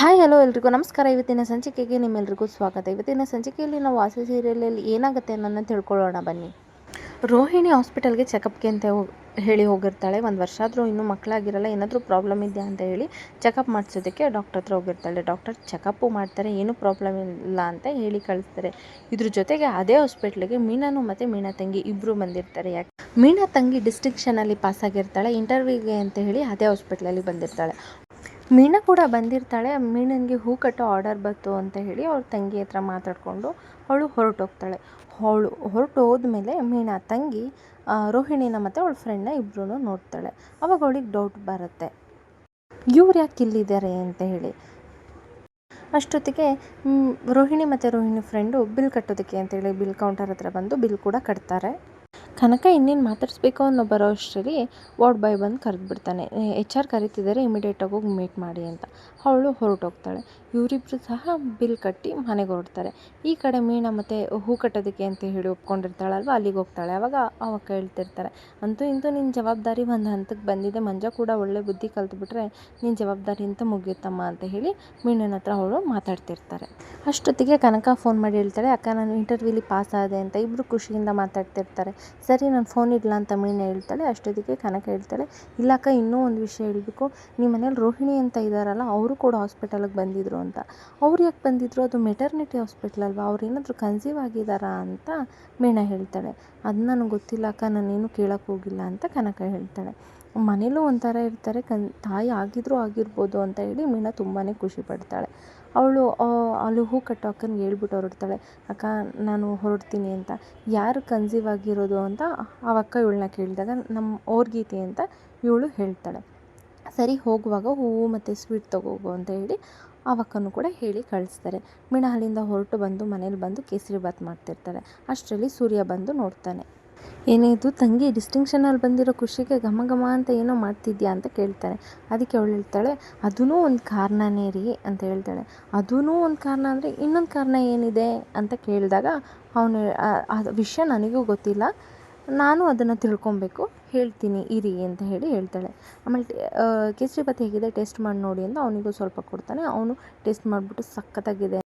Hi, hello ಎಲ್ರಿಗೂ ನಮಸ್ಕಾರ. ಇವತ್ತಿನ ಸಂಚಿಕೆಗೆ ನಿಮ್ಮೆಲ್ರಿಗೂ ಸ್ವಾಗತ. ಇವತ್ತಿನ ಸಂಚಿಕೆಯಲ್ಲಿ ನಾವು ವಾಸಿ ಸೀರಿಯಲಲ್ಲಿ ಏನಾಗುತ್ತೆ ಅನ್ನೋದನ್ನು ತಿಳ್ಕೊಳ್ಳೋಣ. ಬನ್ನಿ. ರೋಹಿಣಿ ಹಾಸ್ಪಿಟಲ್ಗೆ ಚೆಕಪ್ಗೆ ಅಂತ ಹೇಳಿ ಹೋಗಿರ್ತಾಳೆ. ಒಂದು ವರ್ಷ ಆದರೂ ಇನ್ನೂ ಮಕ್ಕಳಾಗಿರಲ್ಲ, ಏನಾದರೂ ಪ್ರಾಬ್ಲಮ್ ಇದೆಯಾ ಅಂತ ಹೇಳಿ ಚೆಕಪ್ ಮಾಡಿಸೋದಕ್ಕೆ ಡಾಕ್ಟರ್ ಹತ್ರ ಹೋಗಿರ್ತಾಳೆ. ಡಾಕ್ಟರ್ ಚೆಕಪ್ಪು ಮಾಡ್ತಾರೆ, ಏನೂ ಪ್ರಾಬ್ಲಮ್ ಇಲ್ಲ ಅಂತ ಹೇಳಿ ಕಳಿಸ್ತಾರೆ. ಇದ್ರ ಜೊತೆಗೆ ಅದೇ ಹಾಸ್ಪಿಟ್ಲಿಗೆ ಮೀನಾನು ಮತ್ತು ಮೀನಾ ತಂಗಿ ಇಬ್ಬರು ಬಂದಿರ್ತಾರೆ. ಯಾಕೆ? ಮೀನಾ ತಂಗಿ ಡಿಸ್ಟಿಂಕ್ಷನಲ್ಲಿ ಪಾಸ್ ಆಗಿರ್ತಾಳೆ ಇಂಟರ್ವ್ಯೂಗೆ ಅಂತ ಹೇಳಿ ಅದೇ ಹಾಸ್ಪಿಟ್ಲಲ್ಲಿ ಬಂದಿರ್ತಾಳೆ. ಮೀನಾ ಕೂಡ ಬಂದಿರ್ತಾಳೆ. ಮೀನನಿಗೆ ಹೂ ಕಟ್ಟೋ ಆರ್ಡರ್ ಬಂತು ಅಂತ ಹೇಳಿ ಅವ್ರ ತಂಗಿ ಹತ್ರ ಮಾತಾಡಿಕೊಂಡು ಅವಳು ಹೊರಟೋಗ್ತಾಳೆ. ಅವಳು ಹೊರಟು ಹೋದ್ಮೇಲೆ ಮೀನಾ ತಂಗಿ ರೋಹಿಣಿನ ಮತ್ತು ಅವಳ ಫ್ರೆಂಡ್ನ ಇಬ್ಬರೂ ನೋಡ್ತಾಳೆ. ಅವಾಗ ಅವಳಿಗೆ ಡೌಟ್ ಬರುತ್ತೆ. ಇವ್ರು ಯಾಕೆ ಇಲ್ಲಿದ್ದಾರೆ ಅಂತ ಹೇಳಿ. ಅಷ್ಟೊತ್ತಿಗೆ ರೋಹಿಣಿ ಮತ್ತು ರೋಹಿಣಿ ಫ್ರೆಂಡು ಬಿಲ್ ಕಟ್ಟೋದಕ್ಕೆ ಅಂತೇಳಿ ಬಿಲ್ ಕೌಂಟರ್ ಹತ್ರ ಬಂದು ಬಿಲ್ ಕೂಡ ಕಟ್ತಾರೆ. ಕನಕ ಇನ್ನೇನು ಮಾತಾಡಿಸ್ಬೇಕು ಅನ್ನೋ ಬರೋ ಅಷ್ಟರಲ್ಲಿ ವಾರ್ಡ್ ಬಾಯ್ ಬಂದು ಕರೆದ್ಬಿಡ್ತಾನೆ. ಎಚ್ ಆರ್ ಕರಿತಿದ್ದಾರೆ ಇಮಿಡಿಯೇಟಾಗಿ ಹೋಗಿ ಮೀಟ್ ಮಾಡಿ ಅಂತ. ಅವಳು ಹೊರಟೋಗ್ತಾಳೆ. ಇವರಿಬ್ಬರು ಸಹ ಬಿಲ್ ಕಟ್ಟಿ ಮನೆಗೆ ಹೊರಡ್ತಾರೆ. ಈ ಕಡೆ ಮೀನಾ ಮತ್ತು ಹೂ ಕಟ್ಟೋದಕ್ಕೆ ಅಂತ ಹೇಳಿ ಒಪ್ಕೊಂಡಿರ್ತಾಳಲ್ವ? ಅಲ್ಲಿಗೆ ಹೋಗ್ತಾಳೆ. ಅವಾಗ ಅವಾಗ ಕೇಳ್ತಿರ್ತಾರೆ, ಅಂತೂ ಇಂತೂ ನಿನ್ನ ಜವಾಬ್ದಾರಿ ಒಂದು ಹಂತಕ್ಕೆ ಬಂದಿದೆ. ಮಂಜ ಕೂಡ ಒಳ್ಳೆ ಬುದ್ಧಿ ಕಲ್ತ್ಬಿಟ್ರೆ ನಿನ್ನ ಜವಾಬ್ದಾರಿ ಅಂತ ಮುಗಿಯುತ್ತಮ್ಮ ಅಂತ ಹೇಳಿ ಮೀನನ ಹತ್ರ ಅವಳು ಮಾತಾಡ್ತಿರ್ತಾರೆ. ಅಷ್ಟೊತ್ತಿಗೆ ಕನಕ ಫೋನ್ ಮಾಡಿ ಹೇಳ್ತಾಳೆ, ಅಕ್ಕ, ನಾನು ಇಂಟರ್ವ್ಯೂಲಿ ಪಾಸ್ ಆದೆ ಅಂತ ಇಬ್ಬರು ಖುಷಿಯಿಂದ ಮಾತಾಡ್ತಿರ್ತಾರೆ. ಸರಿ, ನಾನು ಫೋನ್ ಇಲ್ಲ ಅಂತ ಮೀನ ಹೇಳ್ತಾಳೆ. ಅಷ್ಟೊತ್ತಿಗೆ ಕನಕ ಹೇಳ್ತಾಳೆ, ಇಲ್ಲ ಅಕ್ಕ, ಇನ್ನೂ ಒಂದು ವಿಷಯ ಹೇಳಬೇಕು. ನಿಮ್ಮ ಮನೇಲಿ ರೋಹಿಣಿ ಅಂತ ಇದ್ದಾರಲ್ಲ ಅವರು ಕೂಡ ಹಾಸ್ಪಿಟಲ್ಗೆ ಬಂದಿದ್ರು ಅಂತ. ಅವ್ರು ಯಾಕೆ ಬಂದಿದ್ರು? ಅದು ಮೆಟರ್ನಿಟಿ ಹಾಸ್ಪಿಟ್ಲ್ ಅಲ್ವಾ? ಅವ್ರು ಏನಾದರೂ ಕನ್ಸೀವ್ ಆಗಿದ್ದಾರಾ ಅಂತ ಮೀನಾ ಹೇಳ್ತಾಳೆ. ಅದು ನನಗೆ ಗೊತ್ತಿಲ್ಲ ಅಕ್ಕ ನಾನೇನು ಕೇಳೋಕೆ ಹೋಗಿಲ್ಲ ಅಂತ ಕನಕ ಹೇಳ್ತಾಳೆ. ಮನೇಲೂ ಒಂಥರ ಇರ್ತಾರೆ. ಕನ್, ತಾಯಿ ಆಗಿದ್ರೂ ಆಗಿರ್ಬೋದು ಅಂತ ಹೇಳಿ ಮೀನಾ ತುಂಬಾ ಖುಷಿ ಪಡ್ತಾಳೆ. ಅವಳು ಅಲ್ಲಿ ಹೂ ಕಟ್ಟೋ ಅಕ್ಕನಿಗೆ ಹೇಳ್ಬಿಟ್ಟು ಹೊರಡ್ತಾಳೆ. ಅಕ್ಕ, ನಾನು ಹೊರಡ್ತೀನಿ ಅಂತ. ಯಾರು ಕನ್ಸೀವ್ ಆಗಿರೋದು ಅಂತ ಅವಕ್ಕ ಅಕ್ಕ ಇವಳನ್ನ ಕೇಳಿದಾಗ ನಮ್ಮ ಓರ್ಗೀತಿ ಅಂತ ಇವಳು ಹೇಳ್ತಾಳೆ. ಸರಿ, ಹೋಗುವಾಗ ಹೂವು ಮತ್ತು ಸ್ವೀಟ್ ತಗೋಗು ಅಂತ ಹೇಳಿ ಆ ಅಕ್ಕನೂ ಕೂಡ ಹೇಳಿ ಕಳಿಸ್ತಾರೆ. ಮೀಣ ಅಲ್ಲಿಂದ ಹೊರಟು ಬಂದು ಮನೇಲಿ ಬಂದು ಕೇಸರಿ ಬಾತ್ ಮಾಡ್ತಿರ್ತಾಳೆ ಅಷ್ಟರಲ್ಲಿ ಸೂರ್ಯ ಬಂದು ನೋಡ್ತಾನೆ. ಏನಿದು ತಂಗಿ ಡಿಸ್ಟಿಂಕ್ಷನಲ್ಲಿ ಬಂದಿರೋ ಖುಷಿಗೆ ಘಮ ಘಮ ಅಂತ ಏನೋ ಮಾಡ್ತಿದ್ಯಾ ಅಂತ ಕೇಳ್ತಾನೆ. ಅದಕ್ಕೆ ಅವಳು ಹೇಳ್ತಾಳೆ ಅದೂ ಒಂದು ಕಾರಣನೇ ರೀ ಅಂತ ಹೇಳ್ತಾಳೆ. ಅದೂ ಒಂದು ಕಾರಣ ಅಂದರೆ ಇನ್ನೊಂದು ಕಾರಣ ಏನಿದೆ? ಅಂತ ಕೇಳಿದಾಗ, ಅವನು ಆ ವಿಷಯ ನನಗೂ ಗೊತ್ತಿಲ್ಲ. ನಾನು ಅದನ್ನು ತಿಳ್ಕೊಬೇಕು. ಹೇಳ್ತೀನಿ, ಇರಿ ಅಂತ ಹೇಳಿ ಹೇಳ್ತಾಳೆ. ಆಮೇಲೆ ಕೇಸರಿ ಬಾತ್ ಹೇಗಿದೆ ಟೇಸ್ಟ್ ಮಾಡಿ ನೋಡಿ ಅಂತ ಅವನಿಗೂ ಸ್ವಲ್ಪ ಕೊಡ್ತಾನೆ. ಅವನು ಟೇಸ್ಟ್ ಮಾಡಿಬಿಟ್ಟು ಸಖತ್ತಾಗಿದೆ.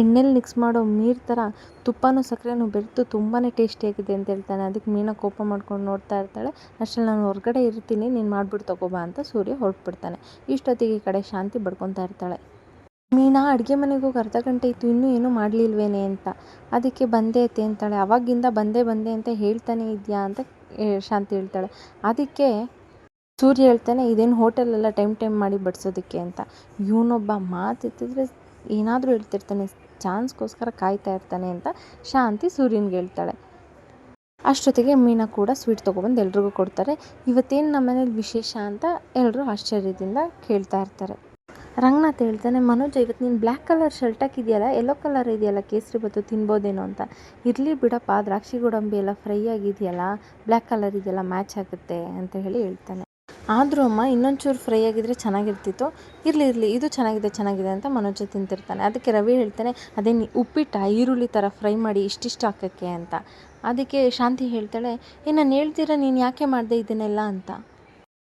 ಎಣ್ಣೆಲಿ ಮಿಕ್ಸ್ ಮಾಡೋ ನೀರು ಥರ ತುಪ್ಪನೂ ಸಕ್ಕರೆನೂ ಬೆರೆತು ತುಂಬಾ ಟೇಸ್ಟಿಯಾಗಿದೆ ಅಂತ ಹೇಳ್ತಾನೆ. ಅದಕ್ಕೆ ಮೀನಾ ಕೋಪ ಮಾಡ್ಕೊಂಡು ನೋಡ್ತಾ ಇರ್ತಾಳೆ. ಅಷ್ಟರಲ್ಲಿ ನಾನು ಹೊರಗಡೆ ಇರ್ತೀನಿ, ನೀನು ಮಾಡಿಬಿಟ್ಟು ತಗೋಬಾ ಅಂತ ಸೂರ್ಯ ಹೊರಟ್ಬಿಡ್ತಾನೆ. ಇಷ್ಟೊತ್ತಿಗೆ ಈ ಕಡೆ ಶಾಂತಿ ಬಡ್ಕೊತಾ ಇರ್ತಾಳೆ. ಮೀನಾ, ಅಡುಗೆ ಮನೆಗೆ ಹೋಗಿ ಅರ್ಧ ಗಂಟೆ ಇತ್ತು ಇನ್ನೂ ಏನೂ ಮಾಡಲಿಲ್ವೇನೆ ಅಂತ. ಅದಕ್ಕೆ ಬಂದೇ ಐತೆ ಅಂತಾಳೆ. ಅವಾಗಿಂದ ಬಂದೇ ಬಂದೆ ಅಂತ ಹೇಳ್ತಾನೆ ಇದೆಯಾ ಅಂತ ಶಾಂತಿ ಹೇಳ್ತಾಳೆ. ಅದಕ್ಕೆ ಸೂರ್ಯ ಹೇಳ್ತಾನೆ, ಇದೇನು ಹೋಟೆಲೆಲ್ಲ ಟೈಮ್ ಟೈಮ್ ಮಾಡಿ ಬಡಿಸೋದಕ್ಕೆ ಅಂತ. ಇವನೊಬ್ಬ ಮಾತೆತ್ತಿದ್ರೆ ಏನಾದರೂ ಹೇಳ್ತಿರ್ತಾನೆ, ಚಾನ್ಸ್ಗೋಸ್ಕರ ಕಾಯ್ತಾ ಇರ್ತಾನೆ ಅಂತ ಶಾಂತಿ ಸೂರ್ಯನಿಗೆ ಹೇಳ್ತಾಳೆ. ಅಷ್ಟೊತ್ತಿಗೆ ಮೀನಾ ಕೂಡ ಸ್ವೀಟ್ ತೊಗೊಬಂದು ಎಲ್ರಿಗೂ ಕೊಡ್ತಾರೆ. ಇವತ್ತೇನು ನಮ್ಮ ಮನೇಲಿ ವಿಶೇಷ ಅಂತ ಎಲ್ಲರೂ ಆಶ್ಚರ್ಯದಿಂದ ಕೇಳ್ತಾ ಇರ್ತಾರೆ. ರಂಗನಾಥ್ ಹೇಳ್ತಾನೆ, ಮನೋಜ್, ಇವತ್ತು ನೀನು ಬ್ಲ್ಯಾಕ್ ಕಲರ್ ಶರ್ಟ್ ಹಾಕಿದೆಯಲ್ಲ ಎಲ್ಲೋ ಕಲರ್ ಇದೆಯಲ್ಲ ಕೇಸರಿ ಬತ್ತು ತಿನ್ಬೋದೇನೋ ಅಂತ. ಇರಲಿ ಬಿಡಪ್ಪ, ದ್ರಾಕ್ಷಿ ಗೋಡಂಬಿ ಎಲ್ಲ ಫ್ರೈ ಆಗಿದೆಯಲ್ಲ ಬ್ಲ್ಯಾಕ್ ಕಲರ್ ಇದೆಯಲ್ಲ ಮ್ಯಾಚ್ ಆಗುತ್ತೆ ಅಂತ ಹೇಳಿ ಹೇಳ್ತಾನೆ. ಆದರೂ ಅಮ್ಮ, ಇನ್ನೊಂಚೂರು ಫ್ರೈ ಆಗಿದ್ರೆ ಚೆನ್ನಾಗಿರ್ತಿತ್ತು. ಇರಲಿ ಇರಲಿ, ಇದು ಚೆನ್ನಾಗಿದೆ ಚೆನ್ನಾಗಿದೆ ಅಂತ ಮನೋಜ ತಿಂತಿರ್ತಾನೆ. ಅದಕ್ಕೆ ರವಿ ಹೇಳ್ತಾನೆ, ಅದೇ ನೀ ಉಪ್ಪಿಟ್ಟ, ಈರುಳ್ಳಿ ಥರ ಫ್ರೈ ಮಾಡಿ, ಇಷ್ಟಿಷ್ಟು ಹಾಕೋಕ್ಕೆ ಅಂತ. ಅದಕ್ಕೆ ಶಾಂತಿ ಹೇಳ್ತಾಳೆ, ಏ, ನಾನು ಹೇಳ್ತೀರ, ನೀನು ಯಾಕೆ ಮಾಡಿದೆ ಇದನ್ನೆಲ್ಲ ಅಂತ.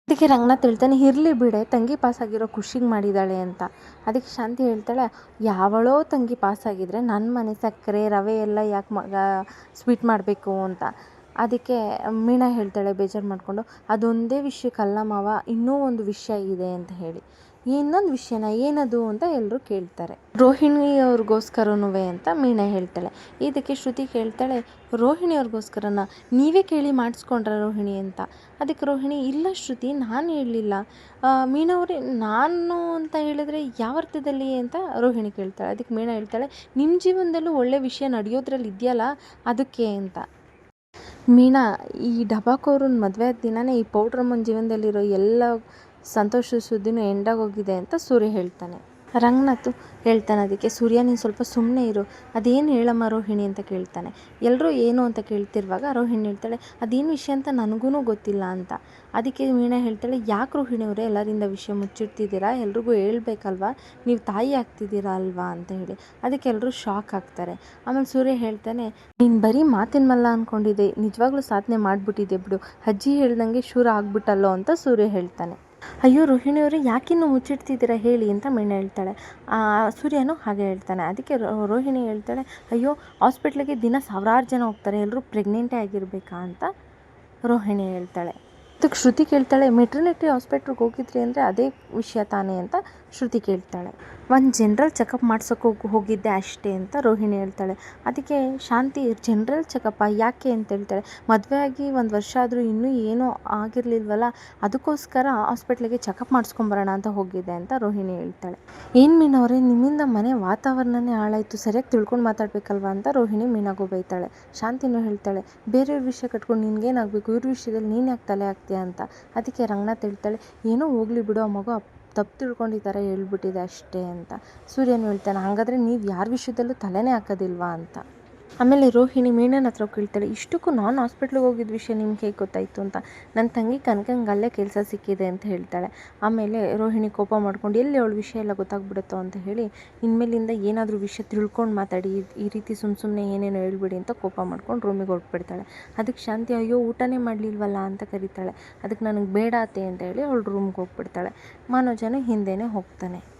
ಅದಕ್ಕೆ ರಂಗನಾಥ್ ಹೇಳ್ತಾನೆ, ಇರಲಿ ಬಿಡೆ, ತಂಗಿ ಪಾಸ್ ಆಗಿರೋ ಖುಷಿಗೆ ಮಾಡಿದ್ದಾಳೆ ಅಂತ. ಅದಕ್ಕೆ ಶಾಂತಿ ಹೇಳ್ತಾಳೆ, ಯಾವಳೋ ತಂಗಿ ಪಾಸ್ ಆಗಿದ್ರೆ ನನ್ನ ಮನೆ ಸಕ್ಕರೆ, ರವೆ ಎಲ್ಲ ಯಾಕೆ ಮಗ ಸ್ವೀಟ್ ಮಾಡಬೇಕು ಅಂತ. ಅದಕ್ಕೆ ಮೀನಾ ಹೇಳ್ತಾಳೆ, ಬೇಜಾರು ಮಾಡಿಕೊಂಡು. ಅದೊಂದೇ ವಿಷಯಕ್ಕಲ್ಲ ಮಾವ, ಇನ್ನೂ ಒಂದು ವಿಷಯ ಇದೆ ಅಂತ ಹೇಳಿ. ಇನ್ನೊಂದು ವಿಷಯನ ಏನದು ಅಂತ ಎಲ್ಲರೂ ಕೇಳ್ತಾರೆ. ರೋಹಿಣಿ ಅವ್ರಿಗೋಸ್ಕರನೂ ಅಂತ ಮೀನಾ ಹೇಳ್ತಾಳೆ. ಇದಕ್ಕೆ ಶ್ರುತಿ ಕೇಳ್ತಾಳೆ ರೋಹಿಣಿ ಅವ್ರಿಗೋಸ್ಕರನ ನೀವೇ ಕೇಳಿ ಮಾಡಿಸ್ಕೊಂಡ್ರ ರೋಹಿಣಿ ಅಂತ. ಅದಕ್ಕೆ ರೋಹಿಣಿ, ಇಲ್ಲ ಶ್ರುತಿ, ನಾನು ಹೇಳಲಿಲ್ಲ. ಮೀನವ್ರೆ, ನಾನು ಅಂತ ಹೇಳಿದ್ರೆ ಯಾವ ಅರ್ಥದಲ್ಲಿ ಅಂತ ರೋಹಿಣಿ ಕೇಳ್ತಾಳೆ. ಅದಕ್ಕೆ ಮೀನಾ ಹೇಳ್ತಾಳೆ ನಿಮ್ಮ ಜೀವನದಲ್ಲೂ ಒಳ್ಳೆಯ ವಿಷಯ ನಡೆಯೋದ್ರಲ್ಲಿ ಇದೆಯಲ್ಲ, ಅದಕ್ಕೆ ಅಂತ. ಮೀನಾ, ಈ ಡಬಾಕೋರನ್ನ ಮದುವೆ ದಿನವೇ ಈ ಪೌಡ್ರಮ್ಮನ ಜೀವನದಲ್ಲಿರೋ ಎಲ್ಲ ಸಂತೋಷ ಸುದ್ದಿನೂ ಎಂಡಾಗೋಗಿದೆ ಅಂತ ಸೂರ್ಯ ಹೇಳ್ತಾನೆ. ರಂಗನಾಥ್ ಹೇಳ್ತಾನೆ ಅದಕ್ಕೆ, ಸೂರ್ಯ, ನೀನು ಸ್ವಲ್ಪ ಸುಮ್ಮನೆ ಇರು. ಅದೇನು ಹೇಳಮ್ಮ ರೋಹಿಣಿ ಅಂತ ಕೇಳ್ತಾನೆ. ಎಲ್ಲರೂ ಏನು ಅಂತ ಕೇಳ್ತಿರುವಾಗ ರೋಹಿಣಿ ಹೇಳ್ತಾಳೆ, ಅದೇನು ವಿಷಯ ಅಂತ ನನಗೂ ಗೊತ್ತಿಲ್ಲ ಅಂತ. ಅದಕ್ಕೆ ಮೀನಾ ಹೇಳ್ತಾಳೆ, ಯಾಕೆ ರೋಹಿಣಿ ಅವರೇ ಎಲ್ಲರಿಂದ ವಿಷಯ ಮುಚ್ಚಿಡ್ತಿದ್ದೀರಾ? ಎಲ್ರಿಗೂ ಹೇಳ್ಬೇಕಲ್ವಾ? ನೀವು ತಾಯಿ ಆಗ್ತಿದ್ದೀರಾ ಅಲ್ವಾ? ಅಂತ ಹೇಳಿ. ಅದಕ್ಕೆ ಎಲ್ಲರೂ ಶಾಕ್ ಆಗ್ತಾರೆ. ಆಮೇಲೆ ಸೂರ್ಯ ಹೇಳ್ತಾನೆ, ನೀನು ಬರೀ ಮಾತಿನ ಮಲ್ಲ ಅಂದ್ಕೊಂಡಿದ್ದೆ ನಿಜವಾಗ್ಲೂ ಸಾಧನೆ ಮಾಡಿಬಿಟ್ಟಿದ್ದೆ ಬಿಡು. ಅಜ್ಜಿ ಹೇಳ್ದಂಗೆ ಶೂರ ಆಗ್ಬಿಟ್ಟಲ್ಲೋ? ಅಂತ ಸೂರ್ಯ ಹೇಳ್ತಾನೆ. ಅಯ್ಯೋ ರೋಹಿಣಿಯವರೇ ಯಾಕಿನ್ನೂ ಮುಚ್ಚಿಡ್ತಿದ್ದೀರಾ ಹೇಳಿ ಅಂತ ಮೀನಾ ಹೇಳ್ತಾಳೆ. ಸೂರ್ಯನು ಹಾಗೆ ಹೇಳ್ತಾನೆ. ಅದಕ್ಕೆ ರೋಹಿಣಿ ಹೇಳ್ತಾಳೆ, ಅಯ್ಯೋ, ಹಾಸ್ಪಿಟ್ಲಿಗೆ ದಿನ ಸಾವಿರಾರು ಜನ ಹೋಗ್ತಾರೆ ಎಲ್ಲರೂ ಪ್ರೆಗ್ನೆಂಟೇ ಆಗಿರಬೇಕಾ ಅಂತ? ರೋಹಿಣಿ ಹೇಳ್ತಾಳೆ. ಅದಕ್ಕೆ ಶ್ರುತಿ ಕೇಳ್ತಾಳೆ, ಮೆಟ್ರನಿಟಿ ಹಾಸ್ಪಿಟ್ಲಿಗೆ ಹೋಗಿದ್ರಿ ಅಂದರೆ ಅದೇ ವಿಷಯ ತಾನೇ? ಅಂತ ಶ್ರುತಿ ಕೇಳ್ತಾಳೆ. ಒಂದು ಜನರಲ್ ಚೆಕಪ್ ಮಾಡ್ಸೋಕೆ ಹೋಗಿ, ಹೋಗಿದ್ದೆ ಅಷ್ಟೇ ಅಂತ ರೋಹಿಣಿ ಹೇಳ್ತಾಳೆ. ಅದಕ್ಕೆ ಶಾಂತಿ ಜನ್ರಲ್ ಚೆಕಪ್ಪ ಯಾಕೆ ಅಂತ ಹೇಳ್ತಾಳೆ. ಮದುವೆ ಆಗಿ ಒಂದು ವರ್ಷ ಆದರೂ ಇನ್ನೂ ಏನೂ ಆಗಿರಲಿಲ್ವಲ್ಲ, ಅದಕ್ಕೋಸ್ಕರ ಹಾಸ್ಪಿಟ್ಲಿಗೆ ಚೆಕಪ್ ಮಾಡಿಸ್ಕೊಂಬರೋಣ ಅಂತ ಹೋಗಿದ್ದೆ ಅಂತ ರೋಹಿಣಿ ಹೇಳ್ತಾಳೆ. ಏನು ಮೀನವ್ರೆ ನಿಮ್ಮಿಂದ ಮನೆ ವಾತಾವರಣನೇ ಹಾಳಾಯಿತು. ಸರಿಯಾಗಿ ತಿಳ್ಕೊಂಡು ಮಾತಾಡಬೇಕಲ್ವಾ ಅಂತ ರೋಹಿಣಿ ಮೀನಾಗೂ ಬೈತಾಳೆ. ಶಾಂತಿನೂ ಹೇಳ್ತಾಳೆ, ಬೇರೆಯವ್ರ ವಿಷಯ ಕಟ್ಕೊಂಡು ನಿನಗೇನಾಗಬೇಕು ಇವ್ರ ವಿಷಯದಲ್ಲಿ ನೀನು ಯಾಕೆ ತಲೆ ಹಾಕ್ತೀಯ ಅಂತ? ಅದಕ್ಕೆ ರಂಗನಾಥ್ ಹೇಳ್ತಾಳೆ, ಏನೋ ಹೋಗ್ಲಿ ಬಿಡು ಆ ಮಗು ಅಪ್- ತಪ್ಪು ತಿಳ್ಕೊಂಡಿದ್ದಾರೆ ಹೇಳ್ಬಿಟ್ಟಿದೆ ಅಷ್ಟೇ ಅಂತ. ಸೂರ್ಯನು ಹೇಳ್ತಾನೆ ಹಾಗಾದರೆ ನೀವು ಯಾರ ವಿಷಯದಲ್ಲೂ ತಲೆನೇ ಹಾಕೋದಿಲ್ವಾ? ಅಂತ. ಆಮೇಲೆ ರೋಹಿಣಿ ಮೀನನ ಹತ್ರ ಕೇಳ್ತಾಳೆ, ಇಷ್ಟಕ್ಕೂ ನಾನು ಹಾಸ್ಪಿಟ್ಲಿಗೆ ಹೋಗಿದ್ದ ವಿಷಯ ನಿಮ್ಗೆ ಹೇಗೆ ಗೊತ್ತಾಯಿತು ಅಂತ? ನನ್ನ ತಂಗಿ ಕನಕಂಗೆ ಅಲ್ಲೇ ಕೆಲಸ ಸಿಕ್ಕಿದೆ ಅಂತ ಹೇಳ್ತಾಳೆ. ಆಮೇಲೆ ರೋಹಿಣಿ ಕೋಪ ಮಾಡ್ಕೊಂಡು, ಎಲ್ಲಿ ಅವಳ ವಿಷಯ ಎಲ್ಲ ಗೊತ್ತಾಗ್ಬಿಡುತ್ತೋ ಅಂತ ಹೇಳಿ, ಇನ್ಮೇಲಿಂದ ಏನಾದರೂ ವಿಷಯ ತಿಳ್ಕೊಂಡು ಮಾತಾಡಿ, ಈ- ರೀತಿ ಸುಮ್ಮ ಸುಮ್ಮನೆ ಏನೇನೋ ಹೇಳ್ಬಿಡಿ ಅಂತ ಕೋಪ ಮಾಡ್ಕೊಂಡು ರೂಮಿಗೆ ಹೊರಟ್ಬಿಡ್ತಾಳೆ. ಅದಕ್ಕೆ ಶಾಂತಿ, ಅಯ್ಯೋ, ಊಟನೇ ಮಾಡಲಿಲ್ವಲ್ಲ? ಅಂತ ಕರೀತಾಳೆ. ಅದಕ್ಕೆ ನನಗೆ ಬೇಡ ಅತ್ತೆ ಅಂತ ಹೇಳಿ ಅವಳು ರೂಮ್ಗೆ ಹೋಗ್ಬಿಡ್ತಾಳೆ. ಮನೋಜನ ಹಿಂದೆನೇ ಹೋಗ್ತಾನೆ.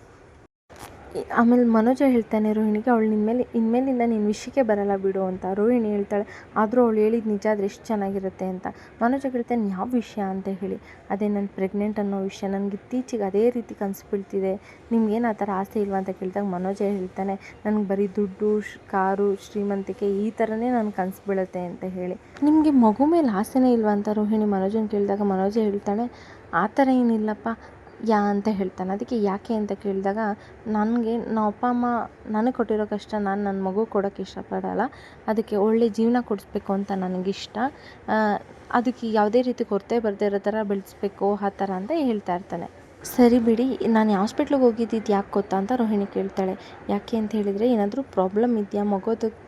ಆಮೇಲೆ ಮನೋಜ ಹೇಳ್ತಾನೆ, ರೋಹಿಣಿಗೆ ಅವಳು ನಿನ್ಮೇಲೆ ಇನ್ಮೇಲಿಂದ ನೀನು ವಿಷಯಕ್ಕೆ ಬರಲ್ಲ ಬಿಡು ಅಂತ ರೋಹಿಣಿ ಹೇಳ್ತಾಳೆ. ಆದರೂ ಅವಳು ಹೇಳಿದ ನಿಜ, ಆದರೆ ಎಷ್ಟು ಚೆನ್ನಾಗಿರುತ್ತೆ ಅಂತ. ಮನೋಜ ಹೇಳ್ತಾನೆ, ಯಾವ ವಿಷಯ? ಅಂತ ಹೇಳಿ. ಅದೇ ನಾನು ಪ್ರೆಗ್ನೆಂಟ್ ಅನ್ನೋ ವಿಷಯ. ನನಗೆ ಇತ್ತೀಚೆಗೆ ಅದೇ ರೀತಿ ಕನಸು ಬೀಳ್ತಿದೆ. ನಿಮ್ಗೇನು ಆ ಥರ ಆಸೆ ಇಲ್ವಾ? ಅಂತ ಕೇಳಿದಾಗ ಮನೋಜ ಹೇಳ್ತಾನೆ, ನನಗೆ ಬರೀ ದುಡ್ಡು ಕಾರು, ಶ್ರೀಮಂತಿಕೆ ಈ ಥರನೇ ನನ್ನ ಕನಸು ಬೀಳುತ್ತೆ ಅಂತ ಹೇಳಿ. ನಿಮಗೆ ಮಗು ಮೇಲೆ ಆಸೆನೇ ಇಲ್ವಾ? ಅಂತ ರೋಹಿಣಿ ಮನೋಜನ ಕೇಳಿದಾಗ ಮನೋಜ ಹೇಳ್ತಾಳೆ ಆ ಥರ ಏನಿಲ್ಲಪ್ಪ. ಯಾ ಅಂತ ಹೇಳ್ತಾನೆ. ಅದಕ್ಕೆ ಯಾಕೆ ಅಂತ ಕೇಳಿದಾಗ, ನನಗೆ ನಮ್ಮ ಅಪ್ಪ, ಅಮ್ಮ ನನಗೆ ಕೊಟ್ಟಿರೋ ಕಷ್ಟ ನಾನು ನನ್ನ ಮಗು ಕೊಡೋಕ್ಕೆ ಇಷ್ಟಪಡಲ್ಲ. ಅದಕ್ಕೆ ಒಳ್ಳೆ ಜೀವನ ಕೊಡಿಸ್ಬೇಕು ಅಂತ ನನಗಿಷ್ಟ. ಅದಕ್ಕೆ ಯಾವುದೇ ರೀತಿ ಕೊರತೆ ಬರದೇ ಇರೋ ಥರ ಬೆಳೆಸ್ಬೇಕು, ಆ ಥರ ಅಂತ ಹೇಳ್ತಾ ಇರ್ತಾನೆ. ಸರಿ ಬಿಡಿ, ನಾನು ಹಾಸ್ಪಿಟ್ಲಿಗೆ ಹೋಗಿದ್ದಿದ್ದು ಯಾಕೆ ಗೊತ್ತಾ ಅಂತ ರೋಹಿಣಿ ಕೇಳ್ತಾಳೆ. ಯಾಕೆ ಅಂತ ಹೇಳಿದರೆ, ಏನಾದರೂ ಪ್ರಾಬ್ಲಮ್ ಇದೆಯಾ ಮಗೋದಕ್ಕೆ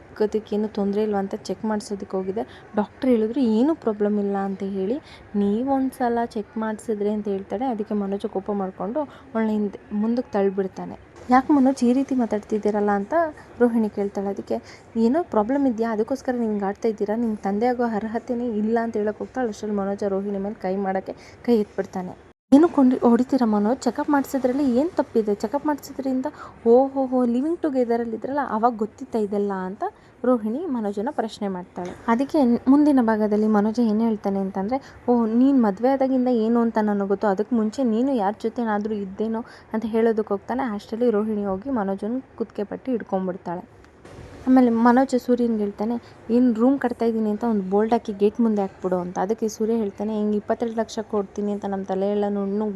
ಏನು ತೊಂದರೆ ಇಲ್ವಾ ಅಂತ ಚೆಕ್ ಮಾಡಿಸೋದಕ್ಕೆ ಹೋಗಿದೆ ಡಾಕ್ಟ್ರ್ ಹೇಳಿದ್ರು, ಏನೂ ಪ್ರಾಬ್ಲಮ್ ಇಲ್ಲ ಅಂತ ಹೇಳಿ ನೀವೊಂದು ಸಲ ಚೆಕ್ ಮಾಡಿಸಿದ್ರೆ ಅಂತ ಹೇಳ್ತಾಳೆ, ಅದಕ್ಕೆ ಮನೋಜ ಕೋಪ ಮಾಡಿಕೊಂಡು ಅವಳನ್ನ ಹಿಂದೆ, ಮುಂದಕ್ಕೆ ತಳ್ಳಿಬಿಡ್ತಾನೆ ಯಾಕೆ ಮನೋಜ್ ಈ ರೀತಿ ಮಾತಾಡ್ತಿದ್ದೀರಲ್ಲ ಅಂತ ರೋಹಿಣಿ ಕೇಳ್ತಾಳೆ. ಅದಕ್ಕೆ, ಏನೋ ಪ್ರಾಬ್ಲಮ್ ಇದೆಯಾ? ಅದಕ್ಕೋಸ್ಕರ ನಿಮ್ಗೆ ಆಡ್ತಾ ಇದ್ದೀರಾ? ನಿಮ್ಮ ತಂದೆ ಆಗೋ ಅರ್ಹತೆನೇ ಇಲ್ಲ ಅಂತ ಹೇಳೋಕೆ ಹೋಗ್ತಾಳೆ. ಅಷ್ಟರಲ್ಲಿ ಮನೋಜ ರೋಹಿಣಿ ಮೇಲೆ ಕೈ ಮಾಡೋಕ್ಕೆ ಕೈ ಎತ್ಬಿಡ್ತಾನೆ. ಏನು ಕೊಂಡು ಹೊಡಿತೀರ ಮನೋಜ್? ಚೆಕಪ್ ಮಾಡಿಸಿದ್ರಲ್ಲಿ ಏನು ತಪ್ಪಿದೆ? ಚೆಕಪ್ ಮಾಡಿಸಿದ್ರಿಂದ ಓ ಹೋ ಹೋ ಲಿವಿಂಗ್ ಟುಗೆದರಲ್ಲಿ ಇದ್ರಲ್ಲ, ಅವಾಗ ಗೊತ್ತಿತ್ತ ಇದೆಲ್ಲ ಅಂತ ರೋಹಿಣಿ ಮನೋಜನ ಪ್ರಶ್ನೆ ಮಾಡ್ತಾಳೆ. ಅದಕ್ಕೆ ಮುಂದಿನ ಭಾಗದಲ್ಲಿ ಮನೋಜ ಏನು ಹೇಳ್ತಾನೆ ಅಂತಂದರೆ, ಓ, ನೀನು ಮದುವೆ ಆದಾಗಿಂದ ಏನು ಅಂತ ನನಗೆ ಗೊತ್ತು. ಅದಕ್ಕೆ ಮುಂಚೆ ನೀನು ಯಾರ ಜೊತೆನಾದರೂ ಇದ್ದೇನೋ ಅಂತ ಹೇಳೋದಕ್ಕೆ ಹೋಗ್ತಾನೆ ಅಷ್ಟರಲ್ಲಿ ರೋಹಿಣಿ ಹೋಗಿ ಮನೋಜನ ಕುತ್ತಿಗೆ ಪಟ್ಟಿ ಹಿಡ್ಕೊಂಡ್ಬಿಡ್ತಾಳೆ. ಆಮೇಲೆ ಮನೋಜ ಸೂರ್ಯನಿಗೆ ಹೇಳ್ತಾನೆ ಏನು ರೂಮ್ ಕಟ್ತಾ ಇದ್ದೀನಿ ಅಂತ ಒಂದು ಬೋಲ್ಡ್ ಹಾಕಿ ಗೇಟ್ ಮುಂದೆ ಹಾಕ್ಬಿಡು ಅಂತ. ಅದಕ್ಕೆ ಸೂರ್ಯ ಹೇಳ್ತಾನೆ, ಹಿಂಗೆ ಇಪ್ಪತ್ತೆರಡು ಲಕ್ಷ ಕೊಡ್ತೀನಿ ಅಂತ ನಮ್ಮ ತಲೆ ಎಲ್ಲ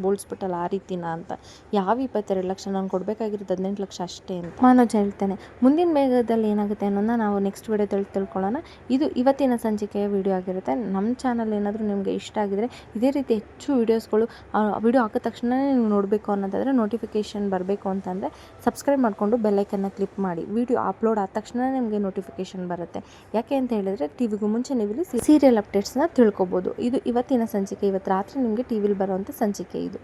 ಬೋಳ್ಸ್ಬಿಟ್ಟಲ್ಲ ಆ ರೀತಿನ ಅಂತ. ಯಾವ ಇಪ್ಪತ್ತೆರಡು ಲಕ್ಷ? ನಾನು ಕೊಡಬೇಕಾಗಿರೋದು ಹದಿನೆಂಟು ಲಕ್ಷ ಅಷ್ಟೇ ಅಂತ. ಮನೋಜ್ ಹೇಳ್ತಾನೆ, ಮುಂದಿನ ಬೇಗದಲ್ಲಿ ಏನಾಗುತ್ತೆ ಅನ್ನೋದನ್ನ ನಾವು ನೆಕ್ಸ್ಟ್ ವಿಡಿಯೋದಲ್ಲಿ ತಿಳ್ಕೊಳ್ಳೋಣ. ಇದು ಇವತ್ತಿನ ಸಂಚಿಕೆಯ ವಿಡಿಯೋ ಆಗಿರುತ್ತೆ. ನಮ್ಮ ಚಾನಲ್ ಏನಾದರೂ ನಿಮಗೆ ಇಷ್ಟ ಆಗಿದರೆ ಇದೇ ರೀತಿ ಹೆಚ್ಚು ವೀಡಿಯೋಸ್ಗಳು ವಿಡಿಯೋ ಹಾಕಿದ ತಕ್ಷಣ ನೀವು ನೋಡಬೇಕು ಅನ್ನೋದಾದರೆ ನೋಟಿಫಿಕೇಷನ್ ಬರಬೇಕು ಅಂತಂದರೆ ಸಬ್ಸ್ಕ್ರೈಬ್ ಮಾಡಿಕೊಂಡು ಬೆಲ್ಲೈಕನ್ನ ಕ್ಲಿಕ್ ಮಾಡಿ. ವಿಡಿಯೋ ಅಪ್ಲೋಡ್ ಆದ ತಕ್ಷಣ ನಿಮಗೆ ನೋಟಿಫಿಕೇಶನ್ ಬರುತ್ತೆ. ಯಾಕೆ ಅಂತ ಹೇಳಿದರೆ ಟಿವಿಗೂ ಮುಂಚೆ ನೀವು ಇಲ್ಲಿ ಸೀರಿಯಲ್ ಅಪ್ಡೇಟ್ಸ್ನ ತಿಳ್ಕೊಬೋದು. ಇದು ಇವತ್ತಿನ ಸಂಚಿಕೆ, ಇವತ್ತು ರಾತ್ರಿ ನಿಮಗೆ ಟಿ ವಿಲಿ ಬರುವಂಥ ಸಂಚಿಕೆ ಇದು.